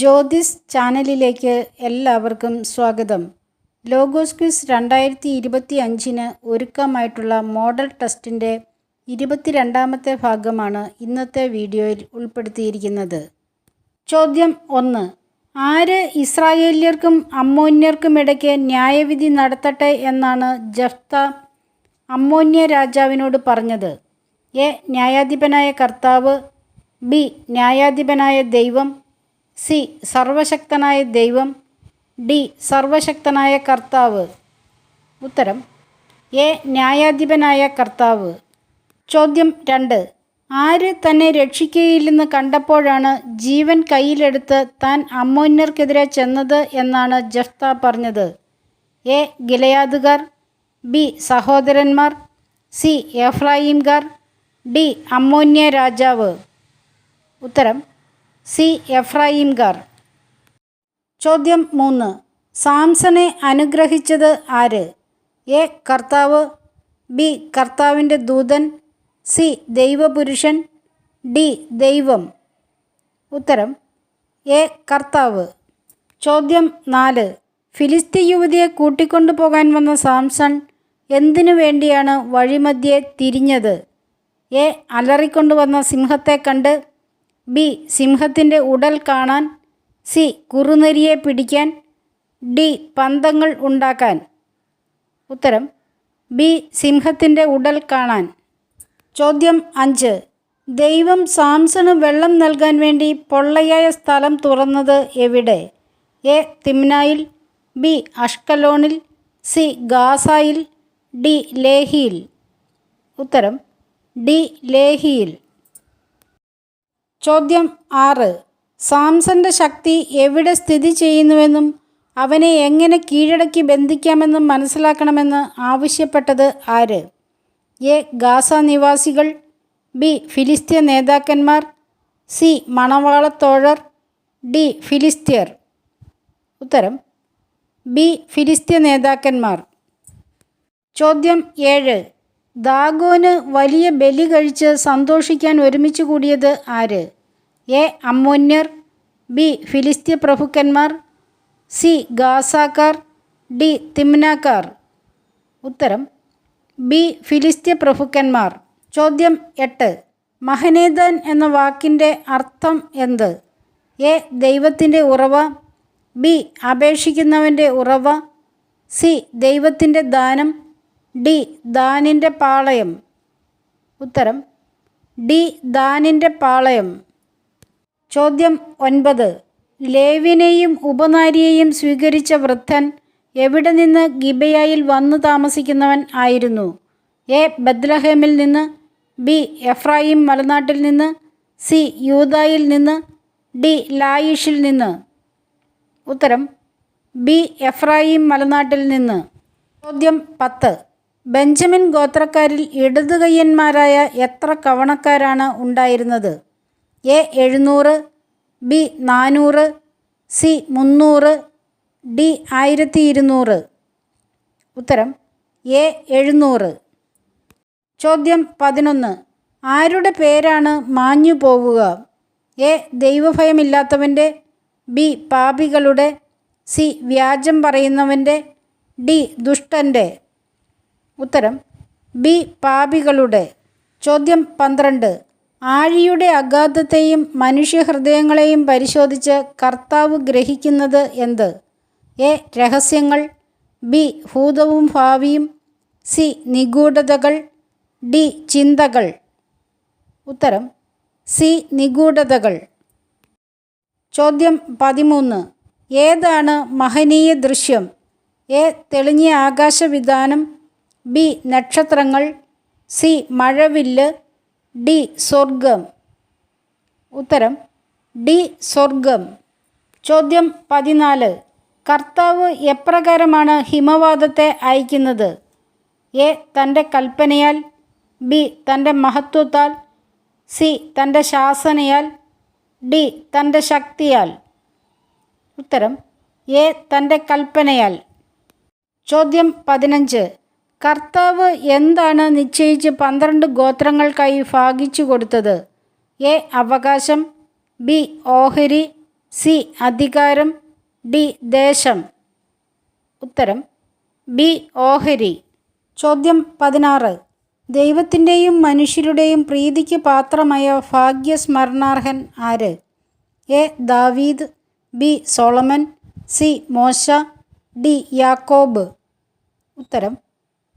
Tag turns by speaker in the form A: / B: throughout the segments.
A: ജ്യോതിസ് ചാനലിലേക്ക് എല്ലാവർക്കും സ്വാഗതം. ലോഗോസ് ക്വിസ് രണ്ടായിരത്തി ഇരുപത്തി അഞ്ചിന് ഒരുക്കമായിട്ടുള്ള മോഡൽ ടെസ്റ്റിന്റെ ഇരുപത്തിരണ്ടാമത്തെ ഭാഗമാണ് ഇന്നത്തെ വീഡിയോയിൽ ഉൾപ്പെടുത്തിയിരിക്കുന്നത്. ചോദ്യം ഒന്ന് ആര് ഇസ്രായേല്യർക്കും അമ്മോന്യർക്കുമിടയ്ക്ക് ന്യായവിധി നടത്തട്ടെ എന്നാണ് ജഫ്ത അമ്മോന്യ രാജാവിനോട് പറഞ്ഞത്. എ ന്യായാധിപനായ കർത്താവ്. ബി ന്യായാധിപനായ ദൈവം. സി സർവശക്തനായ ദൈവം. ഡി സർവശക്തനായ കർത്താവ്. ഉത്തരം എ ന്യായാധിപനായ കർത്താവ്. ചോദ്യം രണ്ട് ആര് തന്നെ രക്ഷിക്കുകയില്ലെന്ന് കണ്ടപ്പോഴാണ് ജീവൻ കയ്യിലെടുത്ത് താൻ അമ്മോന്യർക്കെതിരെ ചെന്നത് എന്നാണ് ജഫ്ത പറഞ്ഞത്? എ ഗിലയാദുകാർ. ബി സഹോദരന്മാർ. സി എഫ്രായിംകാർ. ഡി അമ്മോന്യ രാജാവ്. ഉത്തരം സി. എഫ്രായിംകാർ ചോദ്യം മൂന്ന്. സാംസനെ അനുഗ്രഹിച്ചത് ആര്? എ. കർത്താവ്. ബി. കർത്താവിന്റെ ദൂതൻ. സി. ദൈവപുരുഷൻ. ഡി. ദൈവം. ഉത്തരം. എ. കർത്താവ്. ചോദ്യം നാല്. ഫിലിസ്തീ യുവതിയെ കൂട്ടിക്കൊണ്ടു പോകാൻ വന്ന സാംസൺ എന്തിനു വേണ്ടിയാണ് വഴിമധ്യേ തിരിഞ്ഞത്? എ. അലറിക്കൊണ്ടുവന്ന സിംഹത്തെ കണ്ട് ബി. സിംഹത്തിന്റെ ഉടൽ കാണാൻ സി. കുറുനരിയെ പിടിക്കാൻ ഡി. പന്തങ്ങൾ ഉണ്ടാക്കാൻ. ഉത്തരം ബി. സിംഹത്തിന്റെ ഉടൽ കാണാൻ. ചോദ്യം അഞ്ച്. ദൈവം സാംസണ് വെള്ളം നൽകാൻ വേണ്ടി പൊള്ളയായ സ്ഥലം തുറന്നത് എവിടെ? എ. തിമ്നായിൽ ബി. അഷ്കലോണിൽ സി. ഗാസായിൽ ഡി. ലേഹിയിൽ. ഉത്തരം ഡി. ലേഹിയിൽ. ചോദ്യം ആറ്. സാംസന്റെ ശക്തി എവിടെ സ്ഥിതി ചെയ്യുന്നുവെന്നും അവനെ എങ്ങനെ കീഴടക്കി ബന്ധിക്കാമെന്നും മനസ്സിലാക്കണമെന്ന് ആവശ്യപ്പെട്ടത് ആര്? എ. ഗാസ നിവാസികൾ ബി. ഫിലിസ്ത്യ നേതാക്കന്മാർ സി. മണവാളത്തോഴർ ഡി. ഫിലിസ്ത്യർ ഉത്തരം ബി. ഫിലിസ്ത്യ നേതാക്കന്മാർ. ചോദ്യം ഏഴ്. ദാഗോന് വലിയ ബലി കഴിച്ച് സന്തോഷിക്കാൻ ഒരുമിച്ച് കൂടിയത് ആര്? എ. അമ്മോന്യർ ബി. ഫിലിസ്തീയ പ്രഭുക്കന്മാർ സി. ഗാസാക്കാർ ഡി. തിമ്നാക്കാർ. ഉത്തരം ബി. ഫിലിസ്തീയ പ്രഭുക്കന്മാർ. ചോദ്യം എട്ട്. മഹനേദൻ എന്ന വാക്കിന്റെ അർത്ഥം എന്ത്? എ. ദൈവത്തിന്റെ ഉറവ ബി. അപേക്ഷിക്കുന്നവന്റെ ഉറവ സി. ദൈവത്തിന്റെ ദാനം ഡി ദാനിന്റെ പാളയം. ഉത്തരം ഡി ദാനിന്റെ പാളയം. ചോദ്യം ഒൻപത് ലേവിനെയും ഉപനാരിയെയും സ്വീകരിച്ച വൃദ്ധൻ എവിടെ നിന്ന് ഗിബയായിൽ വന്നു താമസിക്കുന്നവൻ ആയിരുന്നു? എ ബദ്ലഹേമിൽ നിന്ന് ബി എഫ്രായിം മലനാട്ടിൽ നിന്ന് സി യൂതായിൽ നിന്ന് ഡി ലായിഷിൽ നിന്ന്. ഉത്തരം ബി എഫ്രായിം മലനാട്ടിൽ നിന്ന്. ചോദ്യം പത്ത് ബെഞ്ചമിൻ ഗോത്രക്കാരിൽ ഇടതുകയ്യന്മാരായ എത്ര കവണക്കാരാണ് ഉണ്ടായിരുന്നത്? എ എഴുന്നൂറ് ബി നാനൂറ് സി മുന്നൂറ് ഡി ആയിരത്തി ഇരുന്നൂറ് ഉത്തരം എ എഴുന്നൂറ്. ചോദ്യം പതിനൊന്ന് ആരുടെ പേരാണ് മാഞ്ഞു പോവുക? എ ദൈവഭയമില്ലാത്തവന്റെ ബി പാപികളുടെ സി വ്യാജം പറയുന്നവന്റെ ഡി ദുഷ്ടന്റെ. ഉത്തരം ബി പാപികളുടെ. ചോദ്യം പന്ത്രണ്ട്. ആഴിയുടെ അഗാധത്തെയും മനുഷ്യഹൃദയങ്ങളെയും പരിശോധിച്ച് കർത്താവ് ഗ്രഹിക്കുന്നത് എന്ത്? എ രഹസ്യങ്ങൾ. ബി ഭൂതവും ഭാവിയും. സി നിഗൂഢതകൾ. ഡി ചിന്തകൾ. ഉത്തരം സി നിഗൂഢതകൾ. ചോദ്യം പതിമൂന്ന്. ഏതാണ് മഹനീയ ദൃശ്യം? എ തെളിഞ്ഞ ആകാശവിധാനം. ബി നക്ഷത്രങ്ങൾ സി മഴവില്ല് ഡി സ്വർഗം ഉത്തരം ഡി സ്വർഗം ചോദ്യം പതിനാല്. കർത്താവ് എപ്രകാരമാണ് ഹിമവാദത്തെ അയക്കുന്നത്? എ തന്റെ കൽപ്പനയാൽ ബി തന്റെ മഹത്വത്താൽ സി തന്റെ ശാസനയാൽ ഡി തന്റെ ശക്തിയാൽ. ഉത്തരം എ തന്റെ കൽപ്പനയാൽ. ചോദ്യം പതിനഞ്ച്. കർത്താവ് എന്താണ് നിശ്ചയിച്ച് പന്ത്രണ്ട് ഗോത്രങ്ങൾക്കായി ഭാഗിച്ചു കൊടുത്തത്? എ അവകാശം ബി ഓഹരി സി അധികാരം ഡി ദേശം. ഉത്തരം ബി ഓഹരി. ചോദ്യം പതിനാറ്. ദൈവത്തിന്റെയും മനുഷ്യരുടെയും പ്രീതിക്ക് പാത്രമായ ഭാഗ്യസ്മരണാർഹൻ ആര്? എ ദാവീദ് ബി സോളമൻ സി മോശ ഡി യാക്കോബ്. ഉത്തരം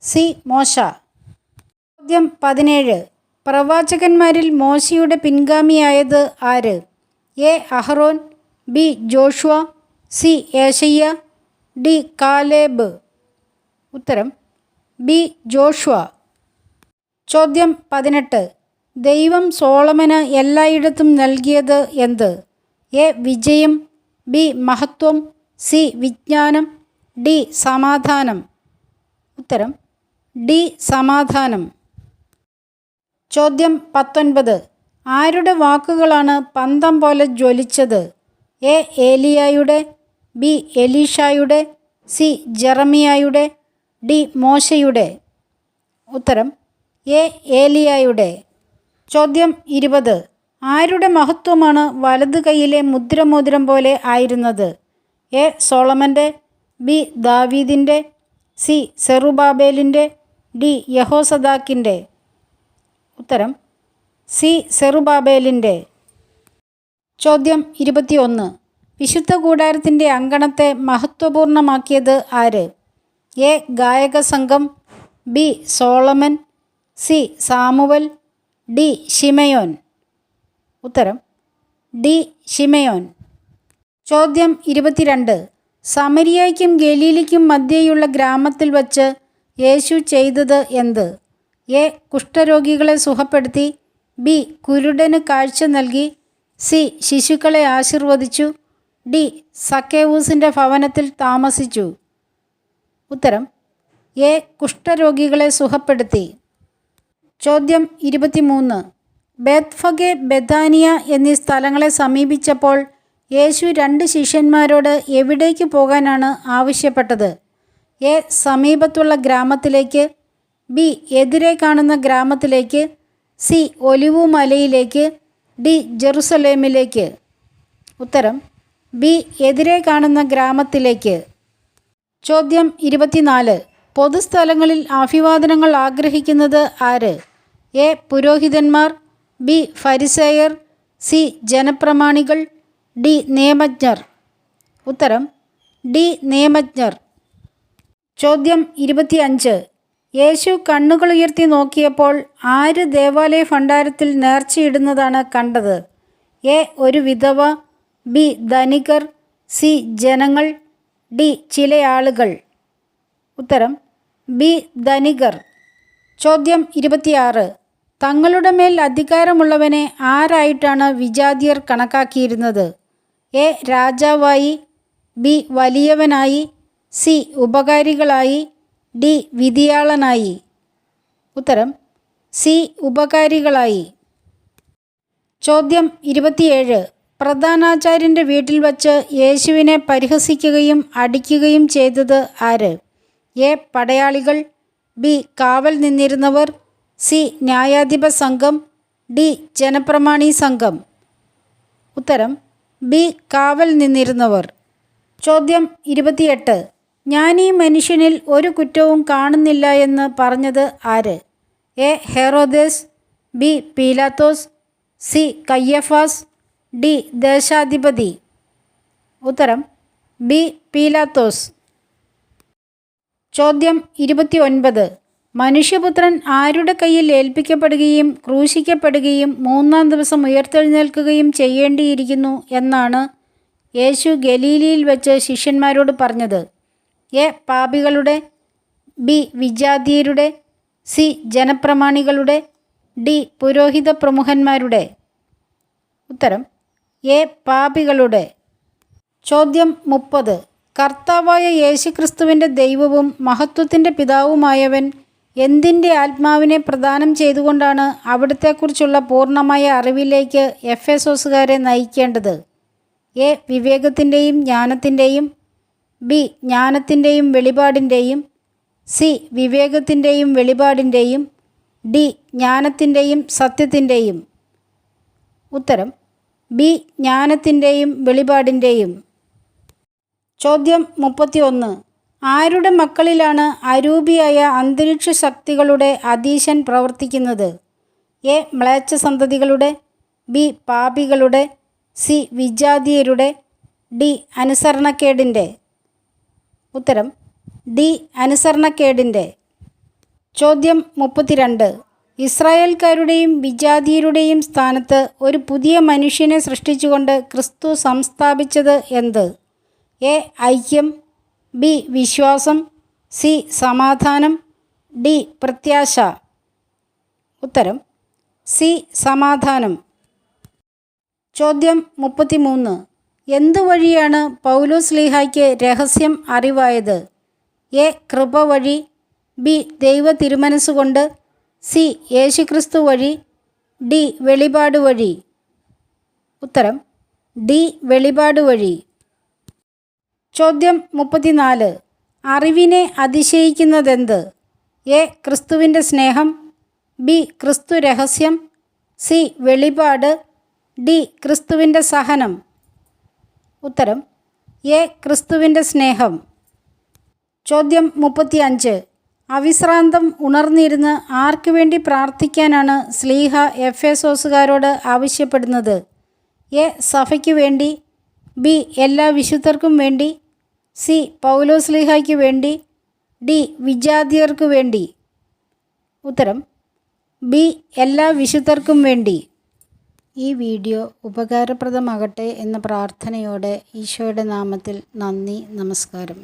A: സി മോശ. ചോദ്യം പതിനേഴ്. പ്രവാചകന്മാരിൽ മോശയുടെ പിൻഗാമിയായത് ആര്? എ അഹ്റോൻ ബി ജോഷുവ സി ഏഷയ്യ ഡി കാലേബ്. ഉത്തരം ബി ജോഷുവ. ചോദ്യം പതിനെട്ട്. ദൈവം സോളമന് എല്ലായിടത്തും നൽകിയത് എന്ത്? എ വിജയം ബി മഹത്വം സി വിജ്ഞാനം ഡി സമാധാനം. ഉത്തരം ഡി സമാധാനം. ചോദ്യം പത്തൊൻപത്. ആരുടെ വാക്കുകളാണ് പന്തം പോലെ ജ്വലിച്ചത്? എ ഏലിയായുടെ ബി എലീഷായുടെ സി ജെറമിയായുടെ ഡി മോശയുടെ. ഉത്തരം എ ഏലിയായുടെ. ചോദ്യം ഇരുപത്. ആരുടെ മഹത്വമാണ് വലത് കൈയിലെ മുദ്രമോതിരം പോലെ ആയിരുന്നത്? എ സോളമന്റെ ബി ദാവീദിന്റെ സി സെറുബാബേലിന്റെ ഡി യഹോസദാക്കിന്റെ ഉത്തരം സി സെറുബാബേലിന്റെ. ചോദ്യം ഇരുപത്തിയൊന്ന്. വിശുദ്ധ കൂടാരത്തിന്റെ അങ്കണത്തെ മഹത്വപൂർണമാക്കിയത് ആര്? എ ഗായക സംഘം B Solomon C Samuel D ഷിമയോൻ ഉത്തരം ഡി ഷിമയോൻ ചോദ്യം ഇരുപത്തിരണ്ട്. സമരിയയ്ക്കും ഗലീലിക്കും മധ്യേയുള്ള ഗ്രാമത്തിൽ വച്ച് യേശു ചെയ്തത് എന്ത്? എ. കുഷ്ഠരോഗികളെ സുഖപ്പെടുത്തി. ബി. കുരുടന് കാഴ്ച നൽകി. സി. ശിശുക്കളെ ആശീർവദിച്ചു. ഡി. സക്കേവൂസിന്റെ ഭവനത്തിൽ താമസിച്ചു. ഉത്തരം. എ. കുഷ്ഠരോഗികളെ സുഖപ്പെടുത്തി. ചോദ്യം ഇരുപത്തിമൂന്ന്. ബെത്ഫഗെ ബെദാനിയ എന്നീ സ്ഥലങ്ങളെ സമീപിച്ചപ്പോൾ യേശു രണ്ട് ശിഷ്യന്മാരോട് എവിടേക്ക് പോകാനാണ് ആവശ്യപ്പെട്ടത്? എ സമീപത്തുള്ള ഗ്രാമത്തിലേക്ക് ബി എതിരെ കാണുന്ന ഗ്രാമത്തിലേക്ക് സി ഒലിവു മലയിലേക്ക് ഡി ജെറുസലേമിലേക്ക്. ഉത്തരം ബി എതിരെ കാണുന്ന ഗ്രാമത്തിലേക്ക്. ചോദ്യം ഇരുപത്തിനാല്. പൊതുസ്ഥലങ്ങളിൽ അഭിവാദനങ്ങൾ ആഗ്രഹിക്കുന്നത് ആര്? എ പുരോഹിതന്മാർ ബി ഫരിസേയർ സി ജനപ്രമാണികൾ ഡി നിയമജ്ഞർ. ഉത്തരം ഡി നിയമജ്ഞർ. ചോദ്യം ഇരുപത്തിയഞ്ച്. യേശു കണ്ണുകൾ ഉയർത്തി നോക്കിയപ്പോൾ ആര് ദേവാലയ ഭണ്ഡാരത്തിൽ നേർച്ചയിടുന്നതാണ് കണ്ടത്? എ ഒരു വിധവ ബി ധനികർ സി ജനങ്ങൾ ഡി ചില ആളുകൾ. ഉത്തരം ബി ധനികർ. ചോദ്യം ഇരുപത്തിയാറ്. തങ്ങളുടെ മേൽ അധികാരമുള്ളവനെ ആരായിട്ടാണ് വിജാതിയർ കണക്കാക്കിയിരുന്നത്? എ രാജാവായി ബി വലിയവനായി സി ഉപകാരികളായി ഡി വിധിയാളനായി. ഉത്തരം സി ഉപകാരികളായി. ചോദ്യം ഇരുപത്തിയേഴ്. പ്രധാനാചാര്യന്റെ വീട്ടിൽ വച്ച് യേശുവിനെ പരിഹസിക്കുകയും അടിക്കുകയും ചെയ്തത് ആര്? എ. പടയാളികൾ ബി. കാവൽ നിന്നിരുന്നവർ സി. ന്യായാധിപ സംഘം ഡി. ജനപ്രമാണി സംഘം. ഉത്തരം ബി. കാവൽ നിന്നിരുന്നവർ. ചോദ്യം ഇരുപത്തിയെട്ട്. ഞാൻ ഈ മനുഷ്യനിൽ ഒരു കുറ്റവും കാണുന്നില്ല എന്ന് പറഞ്ഞത് ആര്? എ. ഹെറോദേസ് ബി. പീലാത്തോസ് സി. Caiaphas D. ദേശാധിപതി. ഉത്തരം ബി. പീലാത്തോസ്. ചോദ്യം ഇരുപത്തി ഒൻപത് മനുഷ്യപുത്രൻ ആരുടെ കയ്യിൽ ഏൽപ്പിക്കപ്പെടുകയും ക്രൂശിക്കപ്പെടുകയും മൂന്നാം ദിവസം ഉയർത്തെഴുന്നേൽക്കുകയും ചെയ്യേണ്ടിയിരിക്കുന്നു എന്നാണ് യേശു ഗലീലിയിൽ വെച്ച് ശിഷ്യന്മാരോട് പറഞ്ഞത്. എ പാപികളുടെ ബി വിജാതീയരുടെ സി ജനപ്രമാണികളുടെ ഡി പുരോഹിത പ്രമുഖന്മാരുടെ. ഉത്തരം എ പാപികളുടെ. ചോദ്യം മുപ്പത്. കർത്താവായ യേശുക്രിസ്തുവിന്റെ ദൈവവും മഹത്വത്തിന്റെ പിതാവുമായവൻ എന്തിന്റെ ആത്മാവിനെ പ്രദാനം ചെയ്തുകൊണ്ടാണ് അവിടത്തെക്കുറിച്ചുള്ള പൂർണമായ അറിവിലേക്ക് എഫ് എസോസുകാരെ നയിക്കേണ്ടത്? എ വിവേകത്തിന്റെയും ജ്ഞാനത്തിന്റെയും ബി. ജ്ഞാനത്തിന്റെയും വെളിപാടിന്റെയും സി. വിവേകത്തിന്റെയും വെളിപാടിന്റെയും ഡി. ജ്ഞാനത്തിന്റെയും സത്യത്തിന്റെയും ഉത്തരം ബി. ജ്ഞാനത്തിന്റെയും വെളിപാടിന്റെയും ചോദ്യം മുപ്പത്തിയൊന്ന്. ആരുടെ മക്കളിലാണ് അരൂപിയായ അന്തരീക്ഷ ശക്തികളുടെ അതീശൻ പ്രവർത്തിക്കുന്നത്? എ. മ്ലേച്ഛ സന്തതികളുടെ ബി. പാപികളുടെ സി. വിജാതീയരുടെ ഡി. അനുസരണക്കേടിന്റെ ഉത്തരം ഡി അനുസരണക്കേടിന്റെ ചോദ്യം മുപ്പത്തിരണ്ട്. ഇസ്രായേൽക്കാരുടെയും വിജാതിയരുടെയും സ്ഥാനത്ത് ഒരു പുതിയ മനുഷ്യനെ സൃഷ്ടിച്ചുകൊണ്ട് ക്രിസ്തു സംസ്ഥാപിച്ചത് എന്ത്? എ ഐക്യം ബി വിശ്വാസം സി സമാധാനം ഡി പ്രത്യാശ. ഉത്തരം സി സമാധാനം. ചോദ്യം മുപ്പത്തിമൂന്ന്. എന്തു വഴിയാണ് പൗലോസ് ലീഹായ്ക്ക് രഹസ്യം അറിവായത്? എ. കൃപ വഴി ബി. ദൈവ തിരുമനസ്സുകൊണ്ട് സി. യേശുക്രിസ്തു വഴി ഡി. വെളിപാട് വഴി. ഉത്തരം ഡി. വെളിപാട് വഴി. ചോദ്യം മുപ്പത്തിനാല്. അറിവിനെ അതിശയിക്കുന്നതെന്ത്? എ. ക്രിസ്തുവിന്റെ സ്നേഹം ബി. ക്രിസ്തു രഹസ്യം സി. വെളിപാട് ഡി. ക്രിസ്തുവിന്റെ സഹനം. ഉത്തരം എ ക്രിസ്തുവിന്റെ സ്നേഹം. ചോദ്യം മുപ്പത്തിയഞ്ച് അവിശ്രാന്തം ഉണർന്നിരുന്ന് ആർക്കു വേണ്ടി പ്രാർത്ഥിക്കാനാണ് സ്ലീഹ എഫ് എഫേസോസുകാരോട് ആവശ്യപ്പെടുന്നത്? എ സഭയ്ക്ക് വേണ്ടി. ബി എല്ലാ വിശുദ്ധർക്കും വേണ്ടി. സി പൗലോസ്ലീഹയ്ക്ക് വേണ്ടി. ഡി വിജാതിയർക്ക് വേണ്ടി. ഉത്തരം ബി എല്ലാ വിശുദ്ധർക്കും വേണ്ടി. ഈ വീഡിയോ ഉപകാരപ്രദമാകട്ടെ എന്ന പ്രാർത്ഥനയോടെ ഈശോയുടെ നാമത്തിൽ നന്ദി നമസ്കാരം.